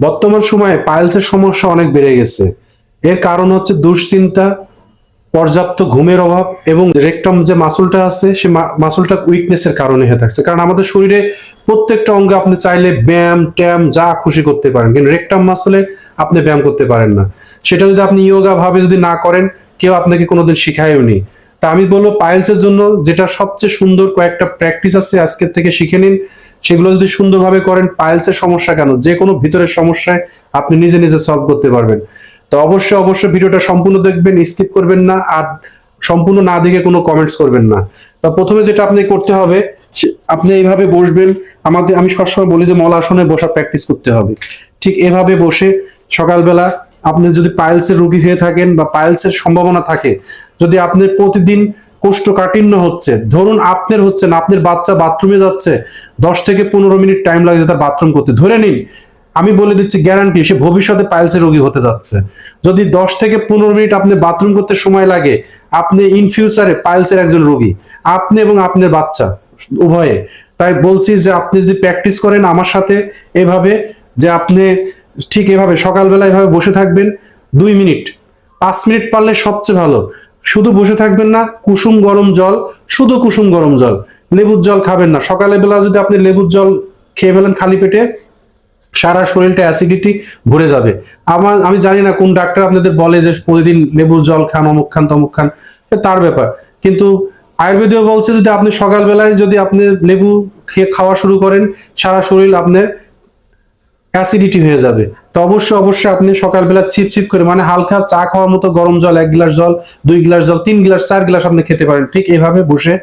বর্তমান সময়ে পাইলসের সমস্যা অনেক বেড়ে গেছে। এর কারণ হচ্ছে দুশ্চিন্তা, পর্যাপ্ত ঘুমের অভাব এবং রেকটম যে মাসুলটা আছে, সে মাসুলটা উইকনেসের কারণে হয়ে থাকছে। কারণ আমাদের শরীরে প্রত্যেকটা অঙ্গে আপনি চাইলে ব্যায়াম ট্যাম যা খুশি করতে পারেন। কিন্তু রেকটম মাসুলে আপনি ব্যায়াম করতে পারেন না। সেটা যদি আপনি ইয়োগা ভাবে যদি না করেন, কেউ আপনাকে কোনোদিন শিখায়ও নি। তা আমি বলব পাইলসের জন্য যেটা সবচেয়ে সুন্দর কয়েকটা প্র্যাকটিস আছে আজকের থেকে শিখে নিন। সেগুলো যদি সুন্দরভাবে করেন পাইলসের সমস্যা কেন? যে কোনো ভিতরের সমস্যায় আপনি নিজে নিজে সলভ করতে পারবেন। তো অবশ্যই অবশ্যই ভিডিওটা সম্পূর্ণ দেখবেন স্কিপ করবেন না আর সম্পূর্ণ না দেখে কোনো কমেন্টস করবেন না। তা প্রথমে যেটা আপনি করতে হবে আপনি এইভাবে বসবেন। আমাদের আমি সবসময় বলি যে মল আসনে বসা প্র্যাকটিস করতে হবে। ঠিক এভাবে বসে সকালবেলা আপনি যদি পাইলসের রোগী হয়ে থাকেন বা পাইলসের সম্ভাবনা থাকে, যদি আপনি প্রতিদিন কোষ্ঠকাঠিন্য হচ্ছে, ধরুন আপনার হচ্ছে না, আপনার বাচ্চা বাথরুমে যাচ্ছে, দশ থেকে পনেরো মিনিট টাইম লাগে তার বাথরুম করতে। ধরে নিন, আমি বলে দিচ্ছি গ্যারান্টি সে ভবিষ্যতে পাইলসের রোগী হতে যাচ্ছে। যদি দশ থেকে পনেরো মিনিট আপনি বাথরুম করতে সময় লাগে, আপনি ইন ফিউচারে পাইলসের একজন রোগী, আপনি এবং আপনার বাচ্চা উভয়ে। তাই বলছি যে আপনি যদি প্র্যাকটিস করেন আমার সাথে, এভাবে যে আপনি ঠিক এভাবে সকালবেলা এভাবে বসে থাকবেন দুই মিনিট। পাঁচ মিনিট পারলে সবচেয়ে ভালো। শুধু বসে থাকবেন না, কুসুম গরম জল, শুধু কুসুম গরম জল। লেবুর জল খাবেন না। সকালে বেলা যদি আপনি লেবুর জল খেয়ে ফেলেন খালি পেটে, সারা শরীরটা অ্যাসিডিটি ভরে যাবে। আমার, আমি জানি না কোন ডাক্তার আপনাদের বলে যে প্রতিদিন লেবুর জল খান, অমুক খান, তমুক খান তার ব্যাপার। কিন্তু আয়ুর্বেদীয় বলছে যদি আপনি সকালবেলায় যদি আপনি লেবু খেয়ে খাওয়া শুরু করেন, সারা শরীর আপনার অ্যাসিডিটি হয়ে যাবে। তো অবশ্যই অবশ্যই আপনি সকালবেলা চিপ করে মানে হালকা চা খাওয়ার মতো গরম জল, এক গ্লাস জল, দুই গ্লাস জল, তিন গ্লাস, চার গ্লাস আপনি খেতে পারেন। ঠিক এভাবে বসে।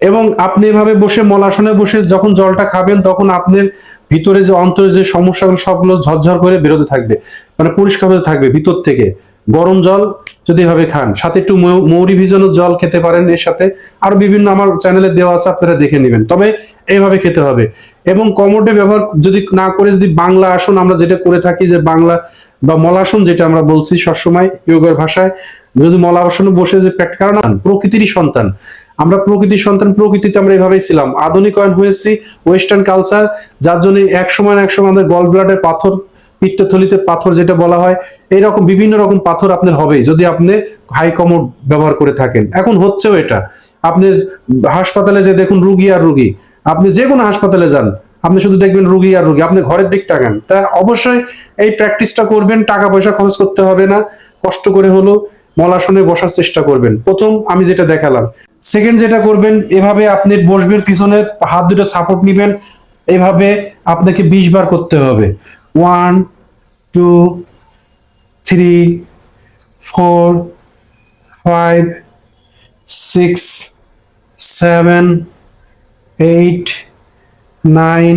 এবং আপনি এভাবে বসে মলাসনে বসে যখন জলটা খাবেন, তখন আপনার ভিতরে যে, অন্তরে যে সমস্যাগুলো, সবগুলো ঝরঝর করে বেরোতে থাকবে। মানে পরিষ্কার হতে থাকবে ভিতর থেকে। গরম জল যদি এভাবে খান, সাথে একটু মৌরি ভিজানো জল খেতে পারেন এর সাথে। আরও বিভিন্ন আমার চ্যানেলে দেওয়া আছে, আপনারা দেখে নেবেন। তবে এইভাবে খেতে হবে। এবং কমোডে ব্যবহার যদি না করে যদি বাংলা আসন আমরা যেটা করে থাকি যে বাংলা বা মলাসন যেটা আমরা বলছি সবসময় যোগের ভাষায়, যদি মলাসনে বসে যে প্র্যাকটিস কারণ প্রকৃতিরই সন্তান। আমরা প্রকৃতির সন্তান, প্রকৃতিতে আমরা এভাবেই ছিলাম। আধুনিকায়ন হয়েছি ওয়েস্টার্ন কালচার যার জন্য এক সময় এক সময় আমাদের গল ব্লাডের পাথর, পিত্তথলিতে পাথর যেটা বলা হয়, এইরকম বিভিন্ন রকম পাথর আপনার হবেই, যদি আপনি হাই কমোড ব্যবহার করে থাকেন। এখন হচ্ছেও এটা। আপনি হাসপাতালে যে দেখুন রুগী আর রুগী আপনি যে কোনো হাসপাতালে যান, আপনি শুধু দেখবেন রুগী আর রুগী, আপনি ঘরের দিক তাকান। তা অবশ্যই এই প্র্যাকটিসটা করবেন টাকা পয়সা খরচ করতে হবে না, কষ্ট করে হলো মলাসনে বসার চেষ্টা করবেন। প্রথম আমি যেটা দেখালাম সেকেন্ড যেটা করবেন, এভাবে আপনি বসবেন, পিছনে হাত দুটো সাপোর্ট নিবেন, এভাবে আপনাকে বিশ বার করতে হবে। One two three four five six seven eight nine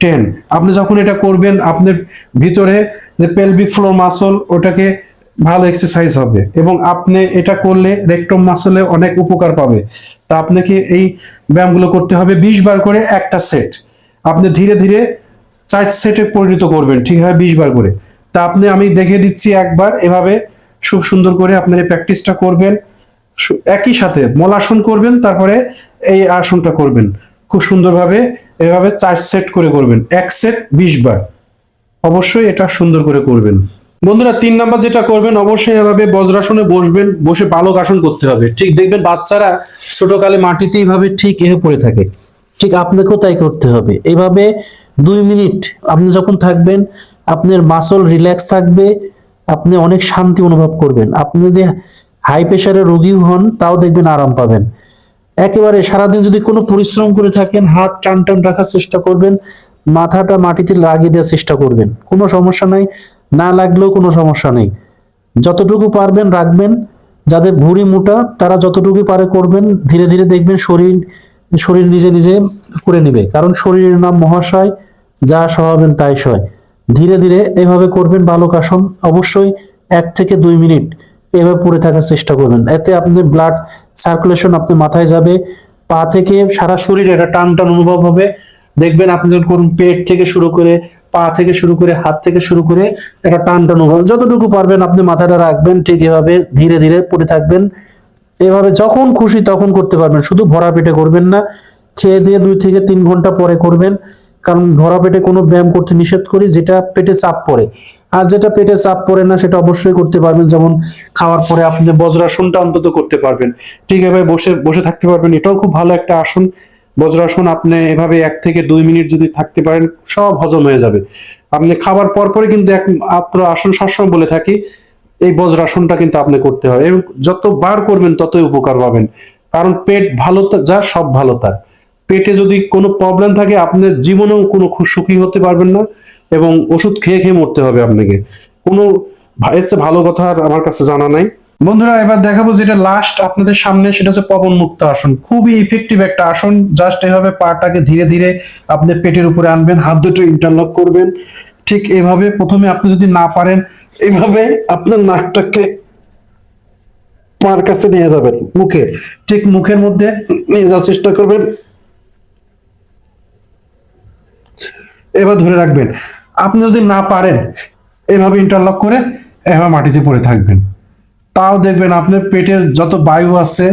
ten আপনি যখন এটা করবেন, আপনার ভিতরে যে পেলভিক ফ্লোর মাসল ওটাকে ভালো এক্সারসাইজ হবে এবং আপনি এটা করলে রেক্টম মাসলে অনেক উপকার পাবে। তা আপনাকে এই ব্যায়ামগুলো করতে হবে বিশ বার করে একটা সেট আপনি ধীরে ধীরে চার সেটে পরিণত করবেন, ঠিক আছে? বিশ বার করে। তা আপনি, আমি দেখে দিচ্ছি একবার, এভাবে খুব সুন্দর করে আপনার এই প্র্যাকটিসটা করবেন। একই সাথে মলাসন করবেন, তারপরে এই আসনটা করবেন। খুব সুন্দরভাবে এভাবে চার সেট করে করবেন। এক সেট বিশ বার। অবশ্যই এটা সুন্দর করে করবেন। বন্ধুরা, তিন নাম্বার যেটা করবেন, অবশ্যই এভাবে বজ্রাসনে বসবেন, বসে বালক আসন করতে হবে। ঠিক দেখবেন বাচ্চারা ছোটকালে মাটিতে এইভাবে ঠিক এভাবে পড়ে থাকে। ঠিক আপনাকেও তাই করতে হবে। এভাবে দুই মিনিট আপনি যখন থাকবেন, আপনার মাসল রিল্যাক্স থাকবে, আপনি অনেক শান্তি অনুভব করবেন। আপনি যদি হাই প্রেশারের রোগী হন, তাও দেখবেন আরাম পাবেন। একেবারে সারাদিন যদি কোনো পরিশ্রম করে থাকেন, হাত টান টান রাখার চেষ্টা করবেন, মাথাটা মাটিতে লাগিয়ে দেওয়ার চেষ্টা করবেন। কোনো সমস্যা নাই, না লাগলেও কোনো সমস্যা নেই। যতটুকু পারবেন রাখবেন যাদের ভুঁড়ি মোটা তারা যতটুকু পারে করবেন, ধীরে ধীরে দেখবেন শরীর শরীর নিজে নিজে করে নেবে। কারণ শরীরের নাম মহাশয়, যা সহাবেন তাই সয় ধীরে ধীরে এভাবে করবেন বালক আসন, অবশ্যই এক থেকে দুই মিনিট এভাবে পড়ে থাকার চেষ্টা করবেন। এতে আপনার ব্লাড সার্কুলেশন আপনার মাথায় যাবে। পা থেকে সারা শরীরে একটা টান টান অনুভব হবে। দেখবেন আপনি যখন করুন পেট থেকে শুরু করে পা থেকে শুরু করে হাত থেকে শুরু করে একটা টান টান অনুভব যতটুকু পারবেন আপনি মাথাটা রাখবেন, ঠিক এভাবে ধীরে ধীরে পড়ে থাকবেন। এভাবে যখন খুশি তখন করতে পারবেন। শুধু ভরা পেটে করবেন না, খেয়ে দিয়ে দুই থেকে তিন ঘণ্টা পরে করবেন। কারণ ভরা পেটে কোনো ব্যায়াম করতে নিষেধ করি, যেটা পেটে চাপ পড়ে। আর যেটা পেটে চাপ পড়ে না, সেটা অবশ্যই করতে পারবেন। যেমন খাওয়ার পরে আপনি বজ্রাসনটা অন্তত করতে পারবেন। ঠিক এভাবে বসে বসে থাকতে পারবেন। এটাও খুব ভালো একটা আসন। বজ্রাসন আপনি এভাবে এক থেকে দুই মিনিট যদি থাকতে পারেন, সব হজম হয়ে যাবে। আপনি খাবার পর পরে কিন্তু এক মাত্র আসন সবসময় বলে থাকি, এই বজ্রাসনটা কিন্তু আপনি করতে হবে এবং যতবার করবেন, ততই উপকার পাবেন। কারণ পেট ভালো যা সব ভালো তার পেটে যদি কোনো প্রবলেম থাকে আপনার জীবনেও কোনো সুখী হতে পারবেন না। এবং ওষুধ খেয়ে খেয়ে মরতে হবে আপনাকে। কোনো এর চেয়ে ভালো কথা আর আমার কাছে জানা নাই। বন্ধুরা, এবার দেখাবো যেটা লাস্ট আপনাদের সামনে, সেটা হচ্ছে পবন মুক্ত আসন। খুবই ইফেক্টিভ একটা আসন। জাস্ট এভাবে পাটাকে ধীরে ধীরে আপনি পেটের উপরে আনবেন, হাত দুটো ইন্টারলক করবেন। ঠিক এভাবে প্রথমে আপনি যদি না পারেন, এভাবে আপনার নাকটাকে পার কাছে নিয়ে যাবেন, মুখে। ঠিক মুখের মধ্যে নিয়ে যাওয়ার চেষ্টা করবেন। এবার ধরে রাখবেন। আপনি যদি না পারেন, এভাবে ইন্টারলক করে এভাবে মাটিতে পড়ে থাকবেন। তাও দেখবেন আপনার পেটের যত বায়ু আছে,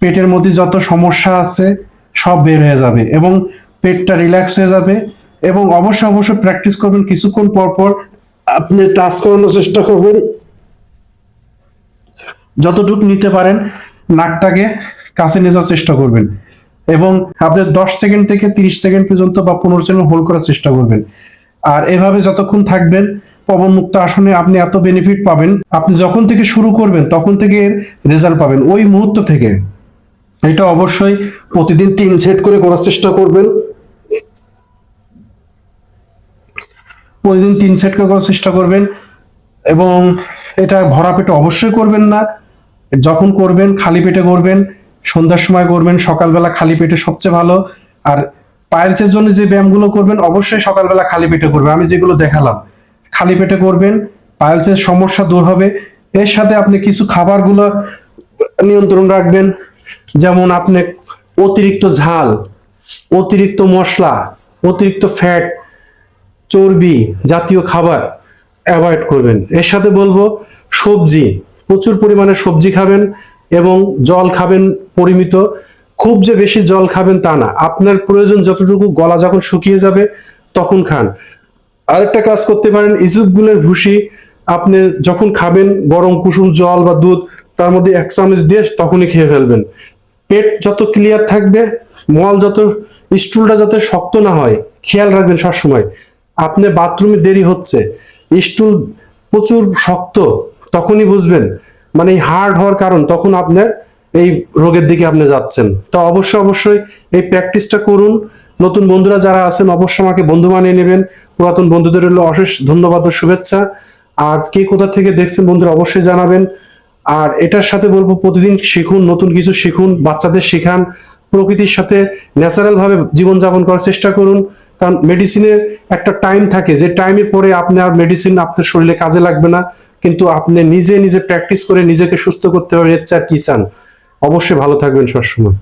পেটের মধ্যে যত সমস্যা আছে, সব বের হয়ে যাবে এবং পেটটা রিল্যাক্স হয়ে যাবে এবং অবশ্যই অবশ্যই প্র্যাকটিস করবেন। কিছুক্ষণ পর পর আপনি টাচ করানোর চেষ্টা করবেন। যতটুকু নিতে পারেন, নাকটাকে কাছে নিয়ে যাওয়ার চেষ্টা করবেন এবং আপনি দশ সেকেন্ড থেকে তিরিশ সেকেন্ড পর্যন্ত বা পনেরো সেকেন্ড হোল্ড করার চেষ্টা করবেন। আর এভাবে যতক্ষণ থাকবেন পবন মুক্ত আসনে আপনি এত বেনিফিট পাবেন। আপনি যখন থেকে শুরু করবেন, তখন থেকে এর রেজাল্ট পাবেন। ওই মুহূর্ত থেকে। এটা অবশ্যই প্রতিদিন তিন সেট করে করার চেষ্টা করবেন। প্রতিদিন তিন সেট করে করার চেষ্টা করবেন। এবং এটা ভরা পেটে অবশ্যই করবেন না। যখন করবেন, খালি পেটে করবেন, সন্ধ্যার সময় করবেন, সকালবেলা খালি পেটে সবচেয়ে ভালো। আর পায়ের জন্য যে ব্যায়ামগুলো করবেন, অবশ্যই সকালবেলা খালি পেটে করবেন। আমি যেগুলো দেখালাম, খালি পেটে করবেন পায়েলসের সমস্যা দূর হবে, এর সাথে আপনি কিছু খাবারগুলো নিয়ন্ত্রণ রাখবেন। যেমন আপনি অতিরিক্ত ঝাল, অতিরিক্ত মশলা, অতিরিক্ত ফ্যাট চর্বি জাতীয় খাবার অ্যাভয়েড করবেন। এর সাথে বলব, সবজি, প্রচুর পরিমাণে সবজি খাবেন এবং জল খাবেন পরিমিত। খুব যে বেশি জল খাবেন তা না। আপনার প্রয়োজন যতটুকু গলা যখন শুকিয়ে যাবে, তখন খান। আরেকটা কাজ করতে পারেন ইসুপগুলের ভুসি। আপনি যখন খাবেন গরম কুসুম জল বা দুধ, তার মধ্যে এক চামচ দিয়ে তখনই খেয়ে ফেলবেন। পেট যত ক্লিয়ার থাকবে, মল যত, স্টুলটা যাতে শক্ত না হয়, খেয়াল রাখবেন সবসময়। আপনি বাথরুমে দেরি হচ্ছে, স্টুল প্রচুর শক্ত, তখনই বুঝবেন। মানে হার্ড হওয়ার কারণ, তখন আপনার এই রোগের দিকে আপনি যাচ্ছেন। তো অবশ্যই অবশ্যই এই প্র্যাকটিসটা করুন। নতুন বন্ধুরা যারা আছেন অবশ্যই আমাকে বন্ধু বানিয়ে নেবেন। পুরাতন বন্ধুদের হলো অশেষ ধন্যবাদ ও শুভেচ্ছা। আর কে কোথা থেকে দেখছেন বন্ধুরা অবশ্যই জানাবেন। আর এটার সাথে বলব, প্রতিদিন শিখুন, নতুন কিছু শিখুন, বাচ্চাদের শেখান। প্রকৃতির সাথে ন্যাচারাল ভাবে জীবনযাপন করার চেষ্টা করুন। কারণ মেডিসিনের একটা টাইম থাকে। যে টাইমের পরে আপনি আর মেডিসিন আপনার শরীরে কাজে লাগবে না। কিন্তু আপনি নিজে নিজে প্র্যাকটিস করে নিজেকে সুস্থ করতে পারবেন। এর চেয়ে আর কি চান? অবশ্যই ভালো থাকবেন সবসময়।